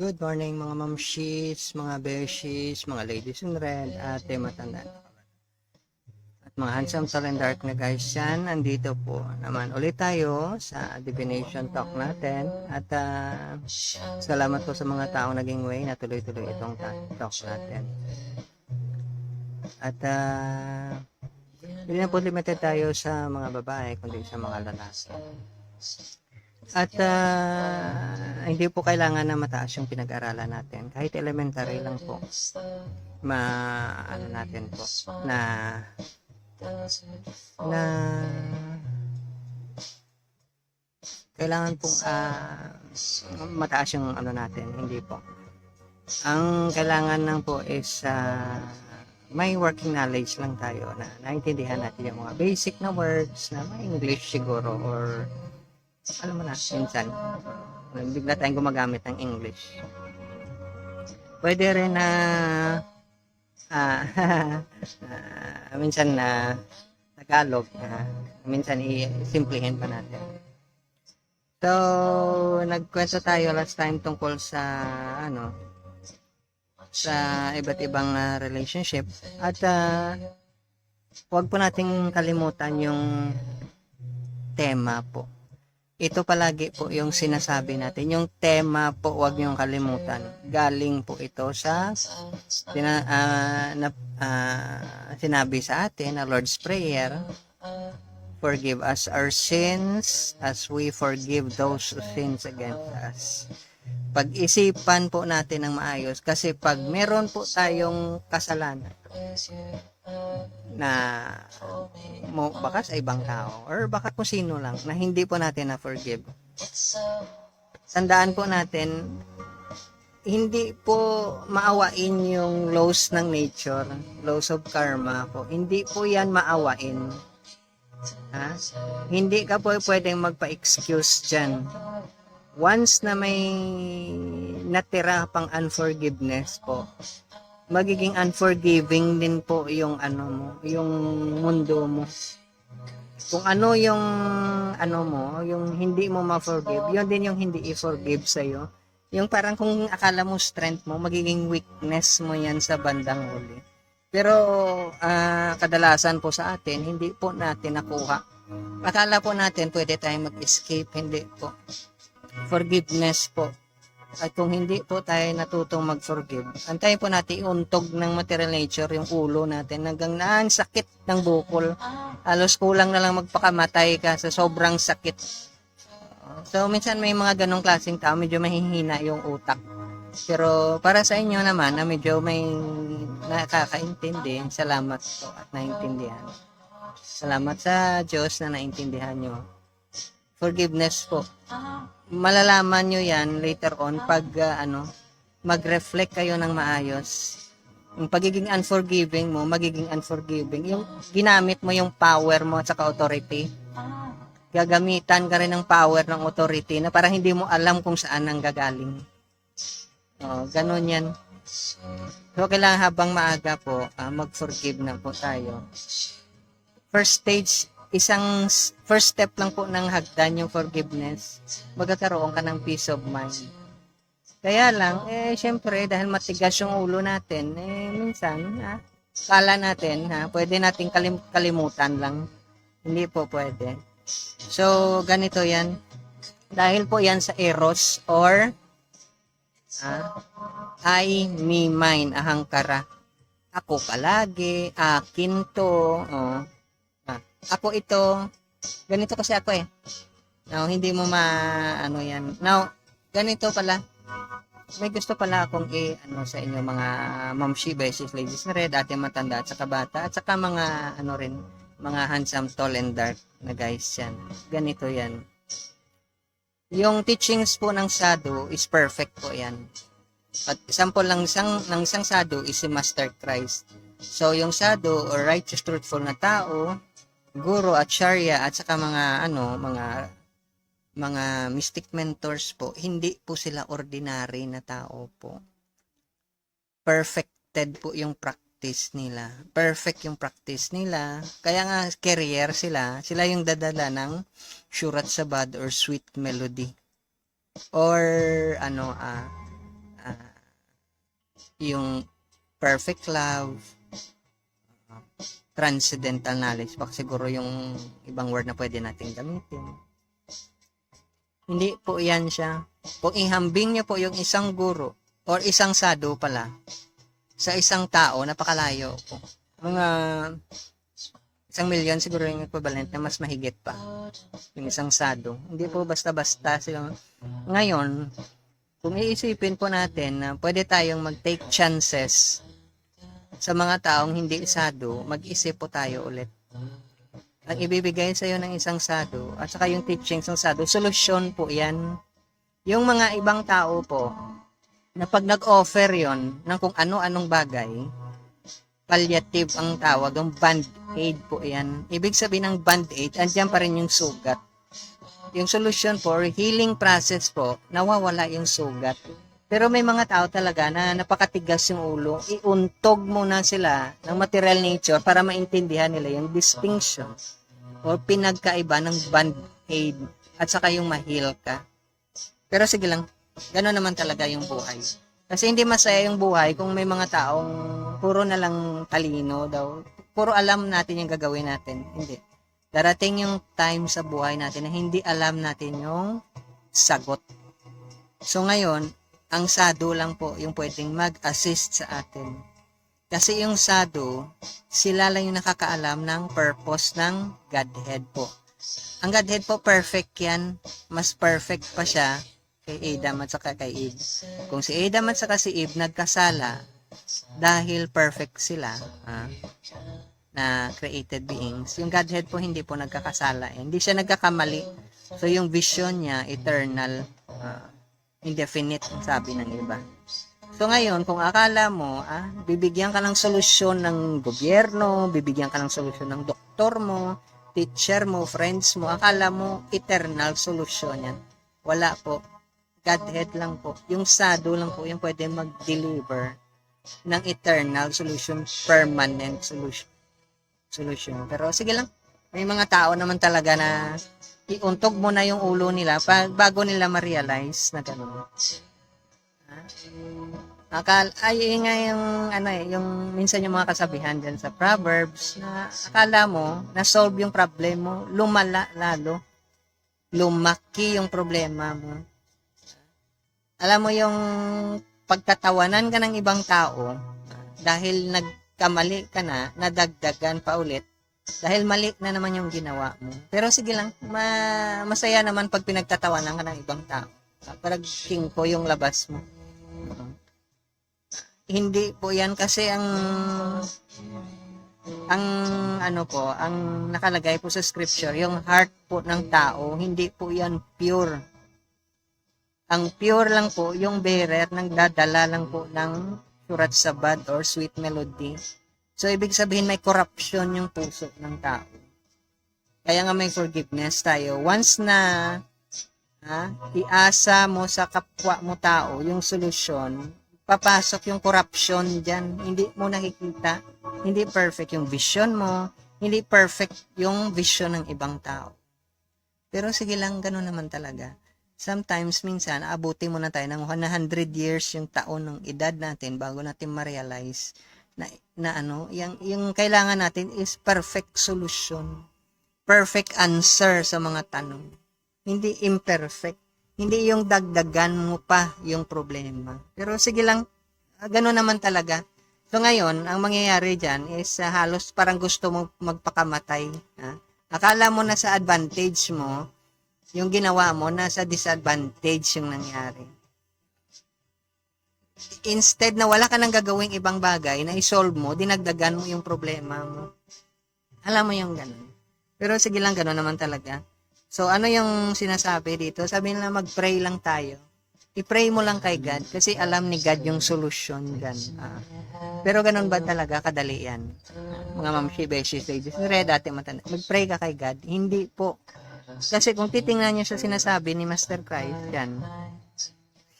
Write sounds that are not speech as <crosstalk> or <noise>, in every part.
Good morning mga mamshis, mga beshies, mga ladies in red, ate matanda. At mga handsome and dark na guys yan, andito po naman ulit tayo sa divination talk natin. At ah, salamat po sa mga taong naging way na tuloy-tuloy itong ta- talk natin. At ah, hindi na po limited tayo sa mga babae, kundi sa mga lalaki. At ah, hindi po kailangan na mataas yung pinag-aralan natin. Kahit elementary lang po. Ma, ano natin po, na, na, kailangan pong ah, mataas yung ano natin. Hindi po. Ang kailangan lang po is ah, may working knowledge lang tayo na naintindihan natin yung mga basic na words na may English siguro or alam mo na, minsan, bigla tayong gumagamit ng English. Pwede rin na, <laughs> ah, ah, minsan na Tagalog, ah, minsan i-simplihin pa natin. So, nagkwento tayo last time tungkol sa, ano, sa iba't ibang ah, relationship. At, ah, huwag po nating kalimutan yung tema po ito palagi po yung sinasabi natin. Yung tema po, huwag niyong kalimutan. Galing po ito sa sina, ah, na, ah, sinabi sa atin na Lord's Prayer. Forgive us our sins as we forgive those who sins against us. Pag-isipan po natin ng maayos kasi pag meron po tayong kasalanan na mo baka sa ibang tao or baka kung sino lang na hindi po natin na forgive. Tandaan po natin hindi po maawain yung laws ng nature, laws of karma po. Hindi po yan maawain. Ha? Hindi ka po pwedeng magpa-excuse dyan. Once na may natira pang unforgiveness po, magiging unforgiving din po yung ano mo, yung mundo mo. Kung ano yung ano mo, yung hindi mo ma-forgive, yun din yung hindi i-forgive sa Yung parang kung akala mo strength mo, magiging weakness mo yan sa bandang huli. Pero ah, kadalasan po sa atin, hindi po natin nakuha. Akala po natin pwede tayong mag-escape, hindi po. Forgiveness po at kung hindi po tayo natutong mag-forgive, antayin po natin iuntog ng material nature yung ulo natin hanggang naan sakit ng bukol. Halos kulang na lang magpakamatay ka sa sobrang sakit. So, minsan may mga ganong klaseng tao, medyo mahihina yung utak. Pero para sa inyo naman, na medyo may nakakaintindi, salamat po at naintindihan. Salamat sa Diyos na naintindihan nyo. Forgiveness po malalaman nyo yan later on pag uh, ano, mag-reflect kayo ng maayos. Yung pagiging unforgiving mo, magiging unforgiving. Yung ginamit mo yung power mo at saka authority. Gagamitan ka rin ng power ng authority na parang hindi mo alam kung saan ang gagaling. Oh, ganun yan. So, kailangan habang maaga po, uh, mag-forgive na po tayo. First stage isang first step lang po ng hagdan yung forgiveness, magkakaroon ka ng peace of mind. Kaya lang, eh, syempre, dahil matigas yung ulo natin, eh, minsan, ha, kala natin, ha, pwede nating kalim- kalimutan lang. Hindi po pwede. So, ganito yan. Dahil po yan sa eros or ah, I, me, mine, ahangkara. Ako palagi, akin to, oh, ako ito, ganito kasi ako eh. Now, hindi mo ma, ano yan. Now, ganito pala. May gusto pala akong i, ano sa inyo, mga mamshi beses, ladies na red, ate matanda, at saka bata, at saka mga, ano rin, mga handsome, tall, and dark na guys yan. Ganito yan. Yung teachings po ng Sado is perfect po yan. At sample lang isang, ng isang Sado is si Master Christ. So, yung Sado, or righteous, truthful na tao, guro at sharia at saka mga ano mga mga mystic mentors po hindi po sila ordinary na tao po. Perfected po yung practice nila. Perfect yung practice nila. Kaya nga career sila. Sila yung dadala ng surat sabad or sweet melody. Or ano ah yung perfect love, transcendental knowledge, baka siguro yung ibang word na pwede natin gamitin. Hindi po yan siya. Kung ihambing niyo po yung isang guro or isang sado pala sa isang tao, napakalayo po. Mga isang milyon siguro yung equivalent na mas mahigit pa yung isang sado. Hindi po basta-basta sila. Ngayon, kung iisipin po natin na pwede tayong mag-take chances sa mga taong hindi sado, mag-isip po tayo ulit. Ang ibibigay sa iyo ng isang sado at saka yung teachings ng sado, solusyon po yan. Yung mga ibang tao po, na pag nag-offer yon ng kung ano-anong bagay, palliative ang tawag, ang band-aid po yan. Ibig sabihin ng band-aid, andyan pa rin yung sugat. Yung solution po, or healing process po, nawawala yung sugat. Pero may mga tao talaga na napakatigas yung ulo, iuntog muna sila ng material nature para maintindihan nila yung distinction o pinagkaiba ng band-aid at saka yung mahil ka. Pero sige lang, gano'n naman talaga yung buhay. Kasi hindi masaya yung buhay kung may mga taong puro na lang talino daw. Puro alam natin yung gagawin natin. Hindi. Darating yung time sa buhay natin na hindi alam natin yung sagot. So ngayon, ang sado lang po yung pwedeng mag-assist sa atin. Kasi yung sado, sila lang yung nakakaalam ng purpose ng Godhead po. Ang Godhead po, perfect yan. Mas perfect pa siya kay Adam at saka kay Eve. Kung si Adam at saka si Eve nagkasala dahil perfect sila, ah, na created beings, yung Godhead po hindi po nagkakasala. Hindi siya nagkakamali. So yung vision niya, eternal, ah, indefinite, sabi ng iba. So ngayon, kung akala mo, ah, bibigyan ka ng solusyon ng gobyerno, bibigyan ka ng solusyon ng doktor mo, teacher mo, friends mo, akala mo eternal solution yan. Wala po. Godhead lang po. Yung sado lang po yung pwede mag-deliver ng eternal solution, permanent solution. solution. Pero sige lang, may mga tao naman talaga na iuntog mo na yung ulo nila pag bago nila ma-realize na gano'n. Ha? Akal ay nga yung ano eh, yung minsan yung mga kasabihan diyan sa Proverbs na akala mo na solve yung problem mo, lumala lalo. Lumaki yung problema mo. Alam mo yung pagtatawanan ka ng ibang tao dahil nagkamali ka na, nadagdagan pa ulit dahil mali na naman yung ginawa mo. Pero sige lang, ma- masaya naman pag pinagtatawanan ka ng ibang tao. Parang ko yung labas mo. Hindi po yan kasi ang ang ano po, ang nakalagay po sa scripture, yung heart po ng tao, hindi po yan pure. Ang pure lang po, yung bearer, nang dadala lang po ng surat sabad or sweet melody. So, ibig sabihin may corruption yung puso ng tao. Kaya nga may forgiveness tayo. Once na ha, iasa mo sa kapwa mo tao yung solusyon, papasok yung corruption dyan. Hindi mo nakikita. Hindi perfect yung vision mo. Hindi perfect yung vision ng ibang tao. Pero sige lang, gano'n naman talaga. Sometimes, minsan, abuti mo na tayo ng 100 years yung taon ng edad natin bago natin ma-realize na, na ano, yung, yung kailangan natin is perfect solution. Perfect answer sa mga tanong. Hindi imperfect. Hindi yung dagdagan mo pa yung problema. Pero sige lang, ah, gano'n naman talaga. So ngayon, ang mangyayari dyan is uh, halos parang gusto mo magpakamatay. Ha? Akala mo na sa advantage mo, yung ginawa mo, nasa disadvantage yung nangyari. Instead na wala ka nang gagawing ibang bagay na isolve mo, dinagdagan mo yung problema mo. Alam mo yung ganun. Pero sige lang, ganun naman talaga. So, ano yung sinasabi dito? Sabi nila, mag-pray lang tayo. I-pray mo lang kay God kasi alam ni God yung solution gan. Ah. pero ganun ba talaga kadali yan? mga ma'am beshi ladies, red dati matanda. Mag-pray ka kay God. Hindi po. Kasi kung titingnan niyo sa sinasabi ni Master Christ, yan,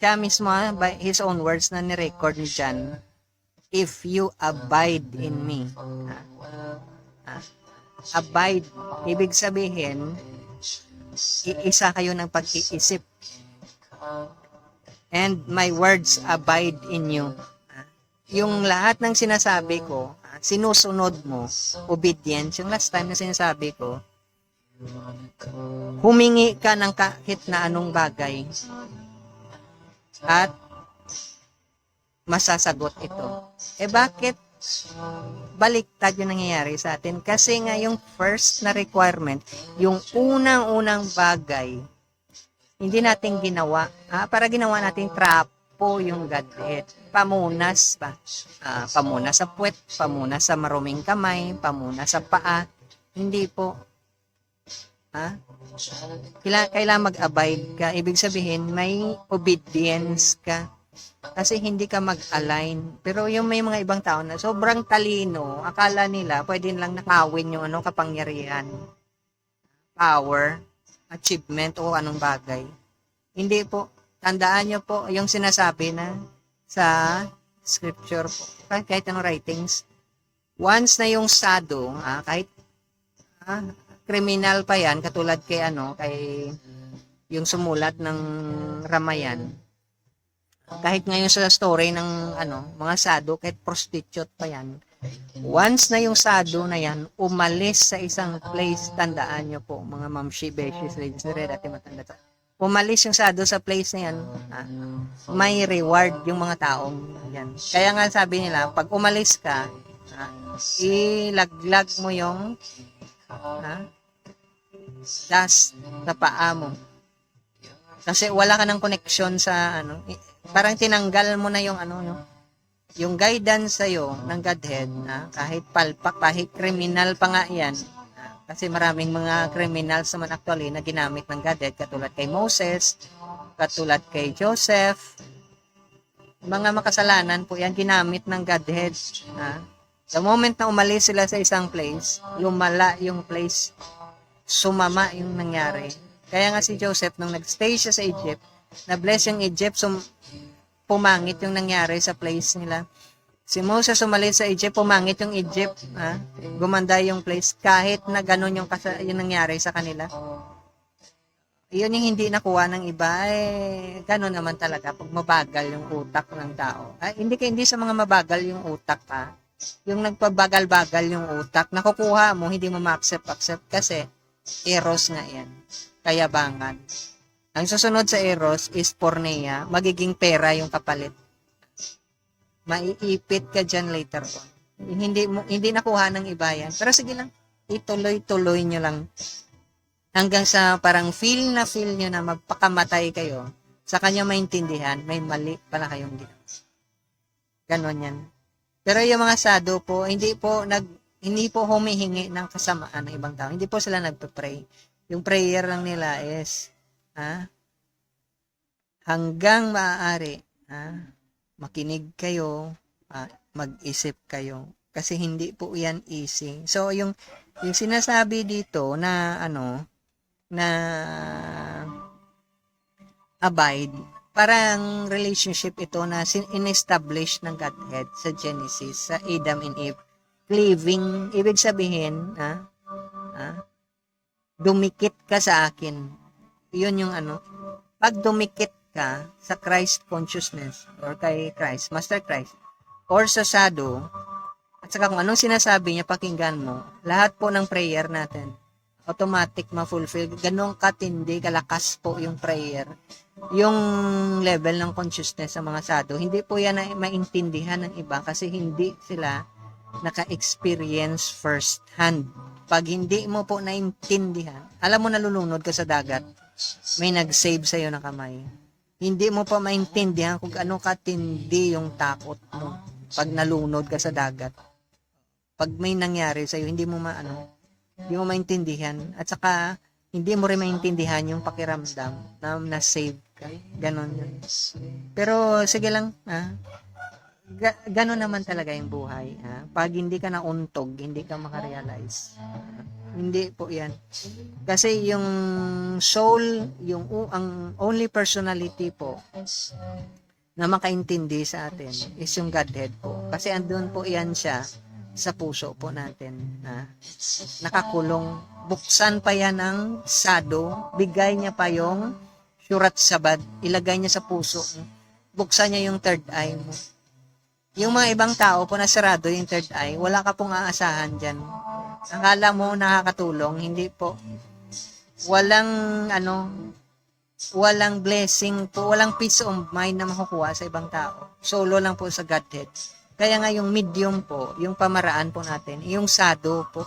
siya mismo, ah, by his own words na ni-record ni John, if you abide in me. Ah, ah, abide, ibig sabihin, iisa kayo ng pag-iisip. And my words abide in you. Ah, yung lahat ng sinasabi ko, sinusunod mo, obedience, yung last time na sinasabi ko, humingi ka ng kahit na anong bagay at masasagot ito. Eh bakit baliktad yung nangyayari sa atin? Kasi nga yung first na requirement, yung unang-unang bagay, hindi natin ginawa. Ah, para ginawa natin trapo yung Godhead. Pamunas pa. Ah, pamunas sa puwet, pamunas sa maruming kamay, pamunas sa paa. Hindi po. Ha? Kailangan, kailangan mag-abide ka. Ibig sabihin, may obedience ka. Kasi hindi ka mag-align. Pero yung may mga ibang tao na sobrang talino, akala nila pwede lang nakawin yung ano, kapangyarihan, power, achievement o anong bagay. Hindi po. Tandaan nyo po yung sinasabi na sa scripture po, kahit, kahit anong writings, once na yung sado, ah, kahit ah, criminal pa yan, katulad kay ano, kay yung sumulat ng Ramayan, kahit ngayon sa story ng ano, mga sado, kahit prostitute pa yan, once na yung sado na yan, umalis sa isang place, tandaan nyo po, mga mamshi, beshes, ladies, nire, dati matanda to. Umalis yung sado sa place na yan, ah, may reward yung mga taong yan. Kaya nga sabi nila, pag umalis ka, ah, ilaglag mo yung ah, dust sa paa mo. Kasi wala ka ng connection sa ano, parang tinanggal mo na yung ano, no? yung guidance sa'yo ng Godhead, na kahit palpak, kahit criminal pa nga yan, kasi maraming mga criminals naman actually na ginamit ng Godhead, katulad kay Moses, katulad kay Joseph, mga makasalanan po yan, ginamit ng Godhead. Ha? The moment na umalis sila sa isang place, lumala yung place, sumama yung nangyari. Kaya nga si Joseph, nung nagstay siya sa Egypt, na-bless yung Egypt, sum- pumangit yung nangyari sa place nila. Si Moses umalis sa Egypt, pumangit yung Egypt, ha? gumanda yung place, kahit na ganun yung, kasa- yung nangyari sa kanila. Yun yung hindi nakuha ng iba, eh, ganun naman talaga, pag mabagal yung utak ng tao. Ay, hindi ka, hindi sa mga mabagal yung utak pa. Yung nagpabagal-bagal yung utak, nakukuha mo, hindi mo ma-accept-accept kasi eros nga yan. Kayabangan. Ang susunod sa eros is porneia, magiging pera yung kapalit. Maiipit ka dyan later on. Hindi mo hindi nakuha ng iba yan. Pero sige lang, ituloy-tuloy nyo lang hanggang sa parang feel na feel nyo na magpakamatay kayo, sa kanya maintindihan, may mali pala kayong ginawa. Ganon yan. Pero yung mga sado po, hindi po nag hindi po humihingi ng kasamaan ng ibang tao. Hindi po sila nagpe-pray. Yung prayer lang nila is ha? Hanggang maaari, ha? Makinig kayo, ha? mag-isip kayo kasi hindi po 'yan easy. So yung yung sinasabi dito na ano na abide parang relationship ito na in-establish ng Godhead sa Genesis sa Adam and Eve cleaving ibig sabihin ha, ha dumikit ka sa akin. Yun yung ano pag dumikit ka sa Christ consciousness or kay Christ Master Christ or sa shadow at saka kung anong sinasabi niya pakinggan mo lahat po ng prayer natin automatic ma-fulfill. Ganong katindi kalakas po yung prayer yung level ng consciousness sa mga sado, hindi po yan na maintindihan ng iba kasi hindi sila naka-experience first hand. Pag hindi mo po naintindihan, alam mo nalulunod ka sa dagat, may nag-save sa'yo na kamay. Hindi mo pa maintindihan kung ano katindi yung takot mo pag nalunod ka sa dagat. Pag may nangyari sa'yo, hindi mo maano, hindi mo maintindihan. At saka, hindi mo rin maintindihan yung pakiramdam na na-save ka. Ganon yun. Pero sige lang, ha? Ga- ganon naman talaga yung buhay. Ha? Pag hindi ka nauntog, hindi ka makarealize. Hindi po yan. Kasi yung soul, yung ang only personality po na makaintindi sa atin is yung Godhead po. Kasi andun po yan siya sa puso po natin. Ha? Nakakulong. Buksan pa yan ng sado. Bigay niya pa yung surat sabad. Ilagay niya sa puso. Buksan niya yung third eye mo. Yung mga ibang tao po na sarado yung third eye, wala ka pong aasahan dyan. Akala mo nakakatulong, hindi po. Walang, ano, walang blessing po, walang peace of mind na makukuha sa ibang tao. Solo lang po sa Godhead. Kaya nga yung medium po, yung pamaraan po natin, yung sado po.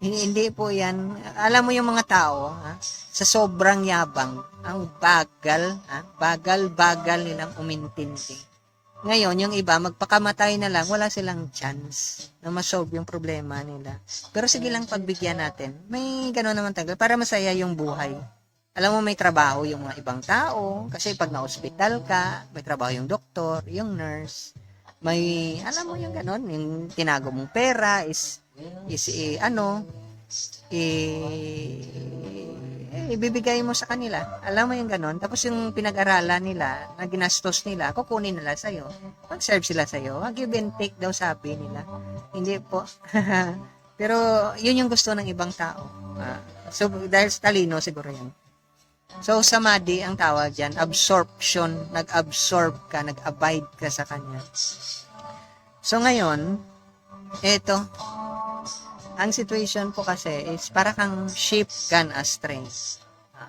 Hindi, hindi po yan. Alam mo yung mga tao, ha? sa sobrang yabang, ang bagal, ha? bagal-bagal nilang umintindi. Ngayon, yung iba, magpakamatay na lang, wala silang chance na masolve yung problema nila. Pero sige lang pagbigyan natin. May gano'n naman tagal para masaya yung buhay. Alam mo, may trabaho yung mga ibang tao. Kasi pag na-hospital ka, may trabaho yung doktor, yung nurse. May, alam mo yung gano'n, yung tinago mong pera is, is eh, ano, eh, eh, ibibigay mo sa kanila. Alam mo yung ganon. Tapos yung pinag-aralan nila, na ginastos nila, kukunin nila sa'yo. Mag-serve sila sa'yo. Give and take daw sabi nila. Hindi po. <laughs> Pero yun yung gusto ng ibang tao. Ah, so, dahil talino, siguro yan. So, samadhi ang tawag dyan. Absorption. Nag-absorb ka, nag-abide ka sa kanya. So, ngayon, eto, ang situation po kasi is para kang sheep gone astray. Ah,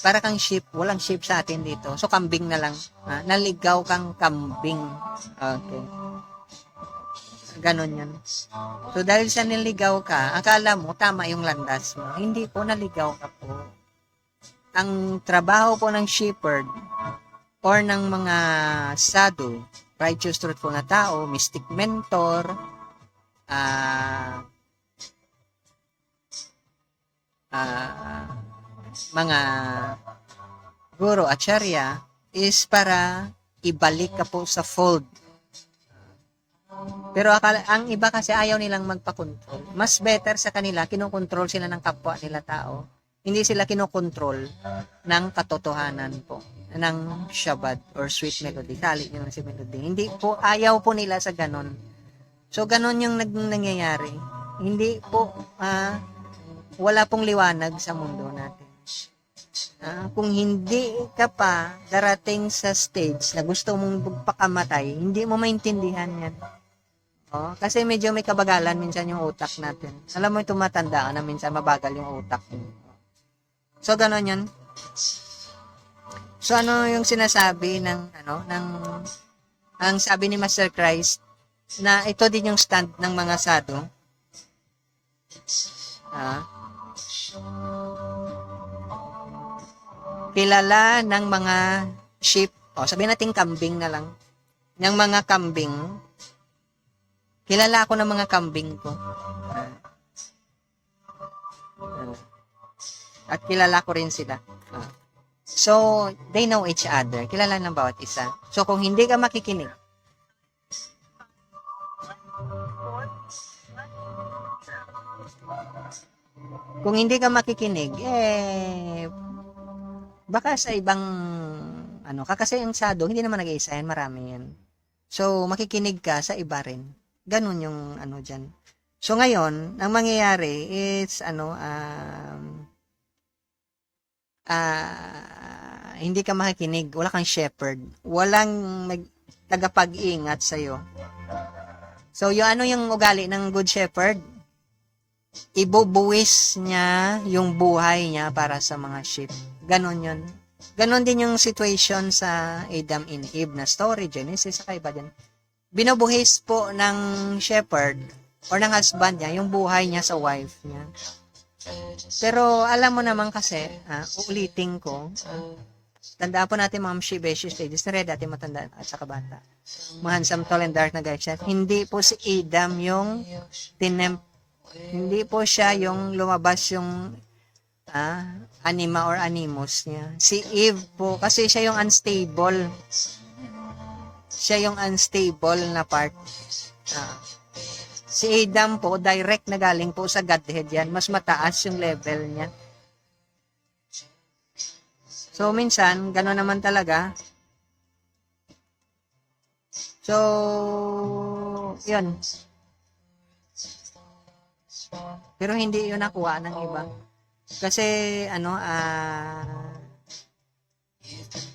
Para kang sheep, walang sheep sa atin dito. So, kambing na lang. Ah, Naligaw kang kambing. Okay. Ganon yan. So, dahil sa niligaw ka, akala mo, tama yung landas mo. Hindi po, naligaw ka po. Ang trabaho po ng shepherd or ng mga sadhu, righteous truthful na tao, mystic mentor, ah, ah, mga guro at charya is para ibalik ka po sa fold. Pero akala, ang iba kasi ayaw nilang magpa-control. Mas better sa kanila, kinokontrol sila ng kapwa nila tao. Hindi sila kinokontrol ng katotohanan po ng Shabbat or sweet melody. Tali nyo si melody. Hindi po, ayaw po nila sa ganon. So, ganon yung nag, nangyayari. Hindi po, ah, wala pong liwanag sa mundo natin. Ah, kung hindi ka pa darating sa stage na gusto mong magpakamatay, hindi mo maintindihan yan. Oh, kasi medyo may kabagalan minsan yung utak natin. Alam mo, tumatanda ka na minsan mabagal yung utak. So, gano'n yun. So, ano yung sinasabi ng, ano, ng, ang sabi ni Master Christ, na ito din yung stand ng mga sado. Ah, kilala ng mga sheep, o sabihin natin kambing na lang, ng mga kambing, kilala ako ng mga kambing ko. At kilala ko rin sila. So, they know each other. Kilala ng bawat isa. So, kung hindi ka makikinig, kung hindi ka makikinig, eh, baka sa ibang, ano, kakasi ang sado, hindi naman nag-iisa yan, marami yan. So, makikinig ka sa iba rin. Ganun yung, ano, dyan. So, ngayon, ang mangyayari is, ano, um, ah, hindi ka makikinig, wala kang shepherd, walang nag, tagapag-ingat sa'yo. So, yung ano yung ugali ng good shepherd? Ibubuwis niya yung buhay niya para sa mga sheep. Ganon yun. Ganon din yung situation sa Adam and Eve na story, Genesis, sa iba din. Binubuhis po ng shepherd or ng husband niya yung buhay niya sa wife niya. Pero alam mo naman kasi, ah, uulitin ko, ah, tandaan po natin mga Shibeshi ladies na red dati matanda at saka bata. Mga handsome, tall, and dark na guys. Hindi po si Adam yung tinempt hindi po siya yung lumabas yung ah, anima or animus niya. Si Eve po, kasi siya yung unstable. Siya yung unstable na part. Ah. Si Adam po, direct na galing po sa Godhead yan. Mas mataas yung level niya. So, minsan, gano'n naman talaga. So, yun. Pero hindi yun nakuha ng iba. Kasi, ano, ah,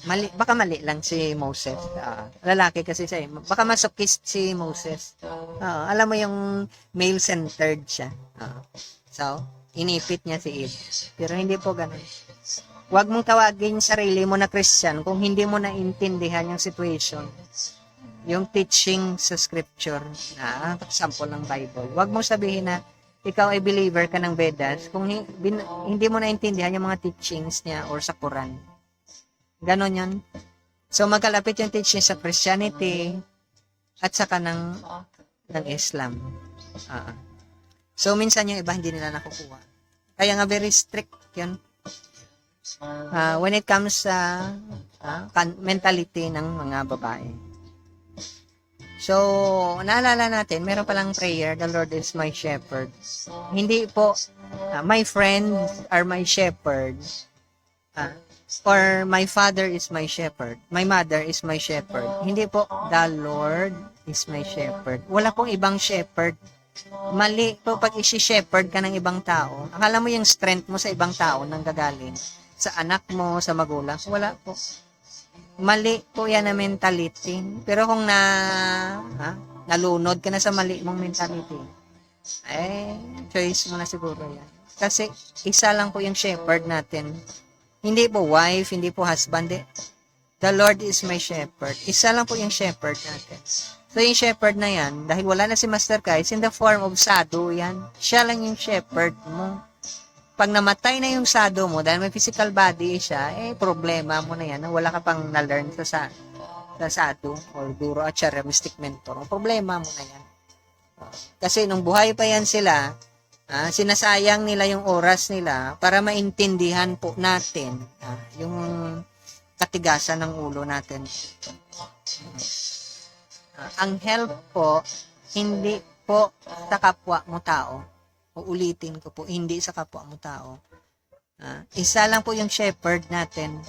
Mali, baka mali lang si Moses. Ah, lalaki kasi siya. eh. Baka masokist si Moses. Ah, alam mo yung male-centered siya. Ah. so, inipit niya si Eve. Pero hindi po ganun. Huwag mong tawagin yung sarili mo na Christian kung hindi mo naintindihan yung situation. Yung teaching sa scripture na sample ng Bible. Huwag mong sabihin na ikaw ay believer ka ng Vedas kung hindi mo naintindihan yung mga teachings niya or sa Quran. Ganon yun. So, magkalapit yung teaching sa Christianity at saka ng, ng Islam. Ah. So, minsan yung iba hindi nila nakukuha. Kaya nga very strict yun. Ah, when it comes sa ah, kan- mentality ng mga babae. So, naalala natin, meron palang prayer, the Lord is my shepherd. Hindi po, ah, my friends are my shepherd. Ah, or my father is my shepherd. My mother is my shepherd. Hindi po, the Lord is my shepherd. Wala pong ibang shepherd. Mali po pag isi-shepherd ka ng ibang tao. Akala mo yung strength mo sa ibang tao nang gagaling. Sa anak mo, sa magulang. Wala po. Mali po yan na mentality. Pero kung na, ha, nalunod ka na sa mali mong mentality, eh, choice mo na siguro yan. Kasi, isa lang po yung shepherd natin. Hindi po wife, hindi po husband. eh. The Lord is my shepherd. Isa lang po yung shepherd natin. So, yung shepherd na yan, dahil wala na si Master Kai, in the form of sado yan. Siya lang yung shepherd mo. Pag namatay na yung sado mo, dahil may physical body siya, eh, problema mo na yan. Wala ka pang na-learn sa, sa, sa sado or guru acharya mystic mentor. Problema mo na yan. Kasi nung buhay pa yan sila, ah, sinasayang nila yung oras nila para maintindihan po natin ah, yung katigasan ng ulo natin. Ah, ang help po, hindi po sa kapwa mo tao. Uulitin ko po, hindi sa kapwa mo tao. Ah, isa lang po yung shepherd natin.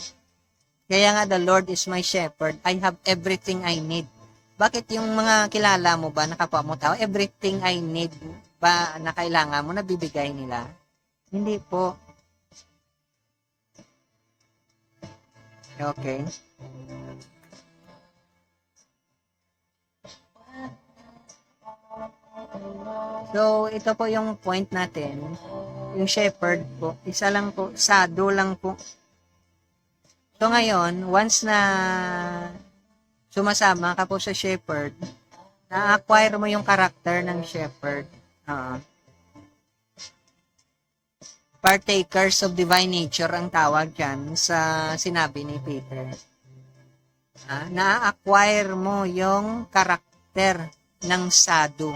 Kaya nga, the Lord is my shepherd. I have everything I need. Bakit yung mga kilala mo ba na kapwa mo tao, everything I need ba na kailangan mo, nabibigay nila? Hindi po. Okay. So, ito po yung point natin. Yung shepherd po. Isa lang po. Sado lang po. So, ngayon, once na sumasama ka po sa shepherd, na-acquire mo yung karakter ng shepherd. Ah. partakers of divine nature ang tawag dyan sa sinabi ni Peter. Ah, na-acquire mo yung karakter ng sado.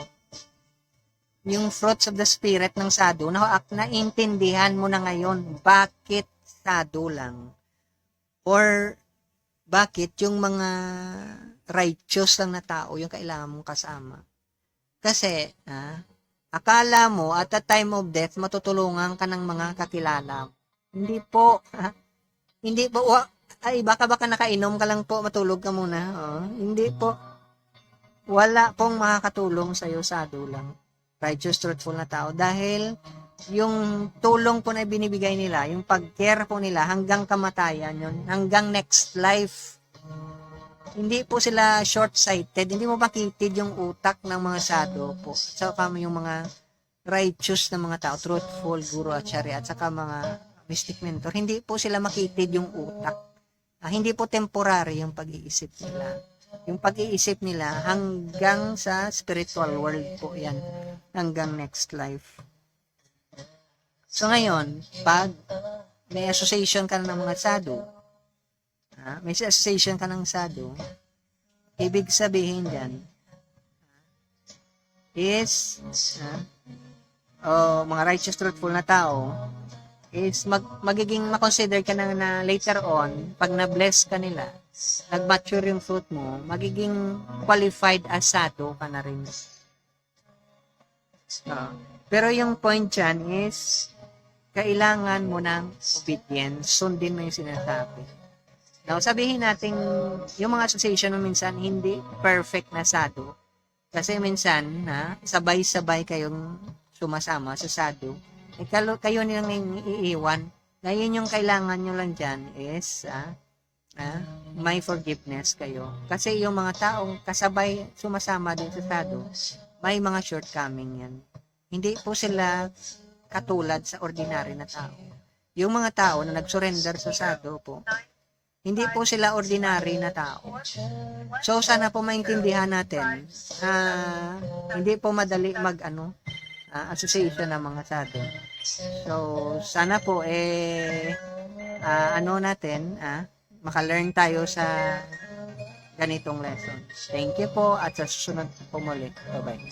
Yung fruits of the spirit ng sado, na naintindihan mo na ngayon bakit sado lang. Or bakit yung mga righteous lang na tao yung kailangan mong kasama. Kasi, ah, akala mo at the time of death, matutulungan ka ng mga kakilala. Hindi po. hindi po. Wa, ay, baka baka nakainom ka lang po, matulog ka muna. Oh, hindi po. Wala pong makakatulong sa'yo sado lang. Righteous, truthful na tao. Dahil yung tulong po na binibigay nila, yung pag-care po nila hanggang kamatayan yun, hanggang next life. Hindi po sila short-sighted, hindi mo makitid yung utak ng mga sado po. So, kami yung mga righteous na mga tao, truthful, guru, acharya, at saka mga mystic mentor, hindi po sila makitid yung utak. Ah, hindi po temporary yung pag-iisip nila. Yung pag-iisip nila hanggang sa spiritual world po yan. Hanggang next life. So ngayon, pag may association ka ng mga sadhu, ah, may association ka ng sadhu, ibig sabihin dyan, is, ah, oh, mga righteous, truthful na tao, is mag, magiging makonsider ka na, na later on, pag na-bless ka nila, nag-mature yung fruit mo, magiging qualified as sadhu ka na rin. Ah, pero yung point dyan is, kailangan mo ng obedience. Sundin mo yung sinasabi. Now, sabihin natin, yung mga association mo minsan hindi perfect na sado. Kasi minsan, na sabay-sabay kayong sumasama sa sado. Eh, kayo nilang iiwan. Ngayon yung kailangan nyo lang dyan is, ah, ah, may forgiveness kayo. Kasi yung mga taong kasabay sumasama din sa sado, may mga shortcoming yan. Hindi po sila katulad sa ordinary na tao. Yung mga tao na nag-surrender sa sado po, hindi po sila ordinary na tao. So sana po maintindihan natin ah, hindi po madali mag ano ah, association ng mga sado. So sana po eh ah, ano natin ah, maka-learn tayo sa ganitong lesson. Thank you po at sa susunod po muli. Bye-bye.